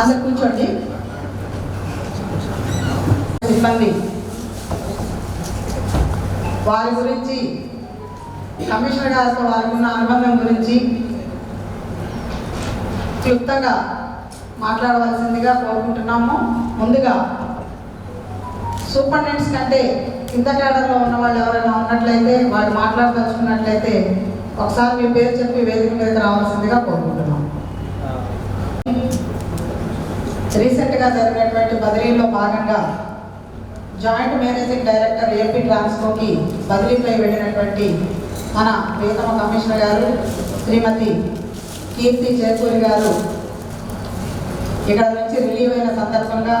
అసలు కూర్చోండి. సిబ్బంది వారి గురించి కమిషనర్ గారితో వారికి ఉన్న అనుబంధం గురించి క్లుప్తంగా మాట్లాడవలసిందిగా కోరుకుంటున్నాము. ముందుగా సూపరింటెండెంట్స్ కంటే కింద క్యాడర్లో ఉన్న వాళ్ళు ఎవరైనా ఉన్నట్లయితే వాళ్ళు మాట్లాడదలుచుకున్నట్లయితే ఒకసారి మీ పేరు చెప్పి వేదిక మీదకి రావాల్సిందిగా కోరుకుంటున్నాము. రీసెంట్గా జరిగినటువంటి బదిలీలో భాగంగా జాయింట్ మేనేజింగ్ డైరెక్టర్ ఏపీ ట్రాన్స్కోకి బదిలీపై వెళ్ళినటువంటి మన ప్రియతమ కమిషనర్ గారు శ్రీమతి కీర్తి చేకూరి గారు ఇక్కడ నుంచి రిలీవ్ అయిన సందర్భంగా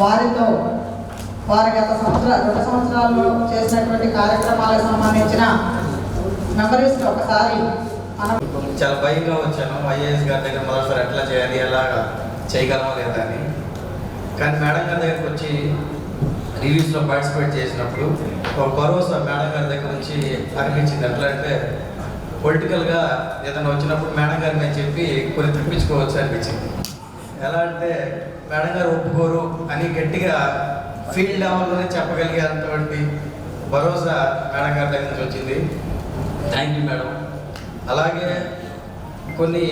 వారితో వారి గత సంవత్సర రెండు సంవత్సరాల్లో చేసినటువంటి కార్యక్రమాలకు సంబంధించిన మెమరీస్ ఒకసారి మనం చాలా భయంగా వచ్చాను. ఐఏఎస్ గారి దగ్గర మొదటిసారి ఎట్లా చేయాలి? ఎలాగా? చేయగలమా లేదా అని. కానీ మేడం గారి దగ్గరికి వచ్చి రివ్యూస్లో పార్టిసిపేట్ చేసినప్పుడు ఒక భరోసా మేడం గారి దగ్గర నుంచి అనిపించింది ఎట్లా అంటే పొలిటికల్గా ఏదైనా వచ్చినప్పుడు మేడం గారు నేను చెప్పి కొన్ని తెప్పించుకోవచ్చు అనిపించింది. ఎలా అంటే మేడం గారు ఒప్పుకోరు అని గట్టిగా ఫీల్డ్ లెవెల్లోనే చెప్పగలిగేటువంటి భరోసా మేడం గారి దగ్గర నుంచి వచ్చింది. థ్యాంక్ యూ మేడం అలాగే కొన్ని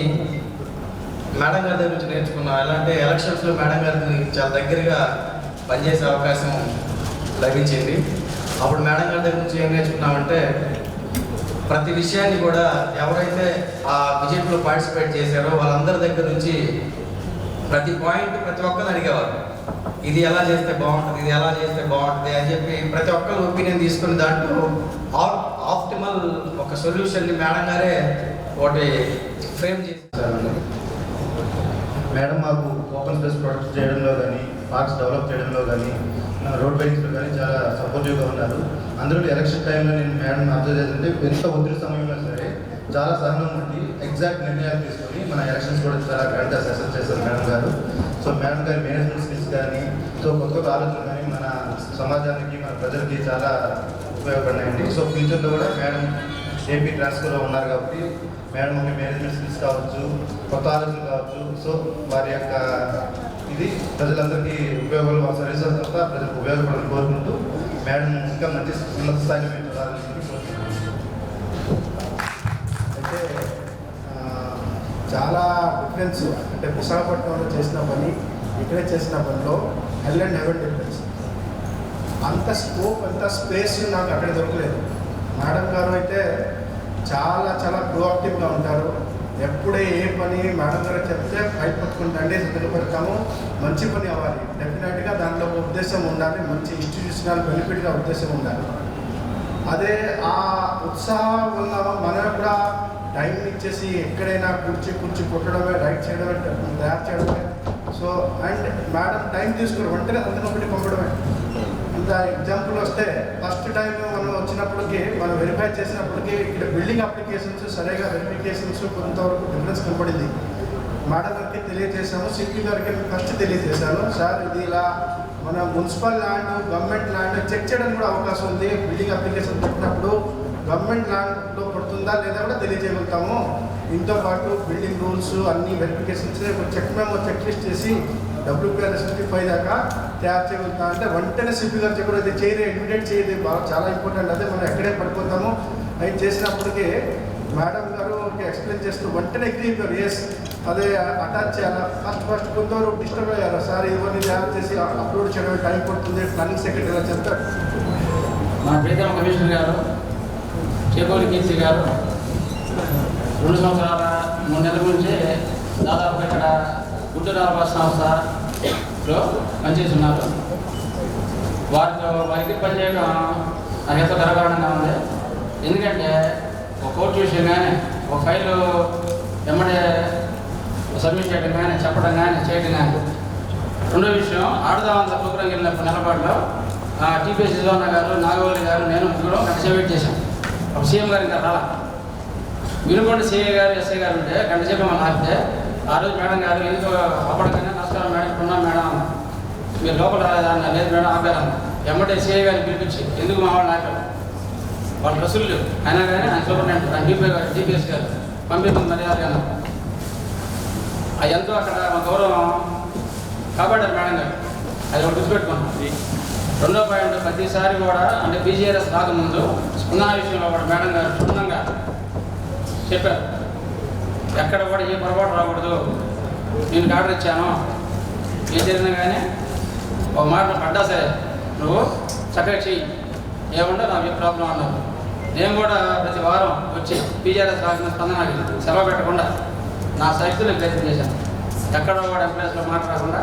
మేడం గారి దగ్గర నుంచి నేర్చుకున్నాం. ఎలా అంటే ఎలక్షన్స్లో మేడం గారికి చాలా దగ్గరగా పనిచేసే అవకాశం లభించింది. అప్పుడు మేడం గారి దగ్గర నుంచి ఏం నేర్చుకున్నామంటే ప్రతి విషయాన్ని కూడా ఎవరైతే ఆ విజిట్లో పార్టిసిపేట్ చేశారో వాళ్ళందరి దగ్గర నుంచి ప్రతి పాయింట్ ప్రతి ఒక్కరు అడిగేవారు. ఇది ఎలా చేస్తే బాగుంటుంది ఇది ఎలా చేస్తే బాగుంటుంది అని చెప్పి ప్రతి ఒక్కరు ఒపీనియన్ తీసుకుని దాంట్లో ఆప్టిమల్ ఒక సొల్యూషన్ని మేడం గారే ఒకటి ఫ్రేమ్ చేశారు మేడం మాకు ఓపెన్ స్పేస్ ప్రొడక్ట్ చేయడంలో కానీ పార్క్స్ డెవలప్ చేయడంలో కానీ రోడ్ బైక్స్లో కానీ చాలా సపోర్టివ్గా ఉన్నారు. అందులో ఎలక్షన్ టైంలో నేను మేడం అబ్జర్వ్ చేస్తుంటే ఎంత ఒత్తిడి సమయంలో సరే చాలా సహనం ఉండి ఎగ్జాక్ట్ నిర్ణయాలు తీసుకొని మన ఎలక్షన్స్ కూడా చాలా గ్రాండ్గా సక్సెస్ చేశారు మేడం గారు. సో మేడం గారి మేనేజ్మెంట్ స్కిల్స్ కానీ సో కొత్త కొత్త ఆలోచనలు కానీ మన సమాజానికి మన ప్రజలకి చాలా ఉపయోగపడినాయండి. సో ఫ్యూచర్లో కూడా మేడం ఏపీ ట్రాన్స్ఫర్లో ఉన్నారు కాబట్టి మేడం ఒక మేనేజ్మెంట్ స్కిల్స్ కావచ్చు కొత్త ఆలోచనలు కావచ్చు. సో వారి యొక్క ఇది ప్రజలందరికీ ఉపయోగాలు వారి సర్వీసెస్ తప్ప ప్రజలకు ఉపయోగపడాలని కోరుకుంటూ మేడం ఇంకా మంచి ఉన్నత స్థాయిలో మేము అయితే చాలా డిఫరెన్స్ అంటే విశాఖపట్నంలో చేసిన పని ఇక్కడే చేసిన పనిలో హెల్ అండ్ హెవెన్ డిఫరెన్స్ అంత స్కోప్ అంత స్పేస్ నాకు అక్కడ దొరకలేదు. మేడం గారు అయితే చాలా చాలా ప్రోయాక్టివ్గా ఉంటారు. ఎప్పుడే ఏ పని మేడం గారు చెప్తే పైకి పట్టుకుంటండి పెడతాము. మంచి పని అవ్వాలి. డెఫినెట్గా దాంట్లో ఒక ఉద్దేశం ఉండాలి. మంచి ఇన్స్టిట్యూషనల్ బెనిఫిట్గా ఉద్దేశం ఉండాలి. అదే ఆ ఉత్సాహం వల్ల మనం కూడా టైం ఇచ్చేసి ఎక్కడైనా కూర్చి కూర్చి కొట్టడమే రైట్ చేయడమే తయారు చేయడమే. సో అండ్ మేడం టైం తీసుకుని వెంటనే అందులో ఒకటి పంపడమే. ఇంకా ఎగ్జాంపుల్ వస్తే ఫస్ట్ టైం మనం వచ్చినప్పటికి మనం వెరిఫై చేసినప్పటికీ ఇక్కడ బిల్డింగ్ అప్లికేషన్స్ సరిగా వెరిఫికేషన్స్ కొంతవరకు డిఫరెన్స్ కనపడింది మేడం గారికి తెలియజేశాము సిపి గారికి ఫస్ట్ తెలియజేశాను. సార్ ఇది ఇలా మన municipal land government land check చేయడానికి కూడా అవకాశం ఉంది. బిల్డింగ్ అప్లికేషన్ పెట్టినప్పుడు గవర్నమెంట్ ల్యాండ్లో పడుతుందా లేదా కూడా తెలియజేయగలుగుతాము. దీంతో పాటు బిల్డింగ్ రూల్స్ అన్ని వెరిఫికేషన్స్ చెక్ మేము చెక్ లిస్ట్ చేసి డబ్ల్యూపీఆర్ సిక్స్టీ ఫైవ్ దాకా తయారు చేయగలుగుతాం. అంటే వెంటనే సిపి గారు చెప్పారు ఇది చేయరు ఇమీడియట్ చేయదు బాగా చాలా ఇంపార్టెంట్ అదే మనం ఎక్కడే పడిపోతాము. అది చేసినప్పటికీ మేడం గారు ఎక్స్ప్లెయిన్ చేస్తూ వెంటనే ఎగ్రీ అయిపోయారు ఎస్ అదే అటాచ్ చేయాలా? ఫస్ట్ ఫస్ట్ కొందరు డిస్టర్బ్ అయ్యారు? సార్ ఇవన్నీ తయారు చేసి అప్లోడ్ చేయడం టైం పడుతుంది. ప్లానింగ్ సెక్రటరీ అని చెప్తారు. మన ప్రీతమ కమిషనర్ గారు చేకోలి కీర్తి గారు. రెండు సంవత్సరాల మూడు నెలల నుంచే దాదాపు ఇక్కడ గుడ్డు సంస్థలో పనిచేస్తున్నారు. వారితో వారికి పనిచేయడం నాకు ఎంతో గర్వకారణంగా ఉంది. ఎందుకంటే ఒక కోర్టు విషయం కానీ ఒక ఫైలు ఎమ్మడే సబ్మిట్ చేయడం కానీ చెప్పడం కానీ చేయడం కానీ రెండో విషయం ఆడదామంత ప్రోగ్రాం వెళ్ళినప్పుడు నెలపాటులో టీపీఎస్ ఇజోన్న గారు నాగవల్లి గారు నేను ముగ్గురు గంట చేశాను వెయిట్ చేశాం. అప్పుడు సీఎం గారు ఇంకా రాలా. వినుకొండ సిఐ గారు ఎస్ఐ గారు ఉంటే గంట సేపు మనం ఆపితే ఆ రోజు మేడం గారు ఎందుకు అప్పటికైనా నమస్కారం మేడం ఇప్పుడు ఉన్నాం మేడం అన్న. మీరు లోపల రాలేదా అన్న లేదు మేడం ఆపారన్న ఎమ్మటే సిఐ గారిని పిలిపించి ఎందుకు మా వాళ్ళు ఆపారు? వాళ్ళ రసూలు లేవు అయినా కానీ ఆయన సూపరింటెండెంట్ డిపిఐ గారు డిపిఎస్ గారు పంపిస్తుంది మర్యాద అది ఎంతో అక్కడ మా గౌరవం. కాపాడారు మేడం గారు. అది ఒకటి గుర్తుపెట్టుకున్నాం రెండో పాయింట్ ప్రతిసారి కూడా అంటే పీజీఆర్ఎస్ రాకముందు స్పందన విషయంలో కూడా మేడం గారు క్షుణ్ణంగా చెప్పారు. ఎక్కడ కూడా ఏ పొరపాటు రాకూడదు. నేను ఆర్డర్ ఇచ్చాను. ఏ జరిగినా కానీ ఒక మాట పడ్డా సరే నువ్వు చక్కగా చెయ్యి. ఏముండో నాకు ఏ ప్రాబ్లం అన్నారు నేను కూడా ప్రతి వారం వచ్చి బీజేఎస్ రాసిన స్పందనకి సెలవు పెట్టకుండా నా శక్తిని ప్రయత్నం చేశాను. ఎక్కడ కూడా ఎంప్లాయీస్లో మాట రాకుండా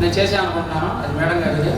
నేను చేసాను అనుకుంటున్నాను. అది మేడం గారిది.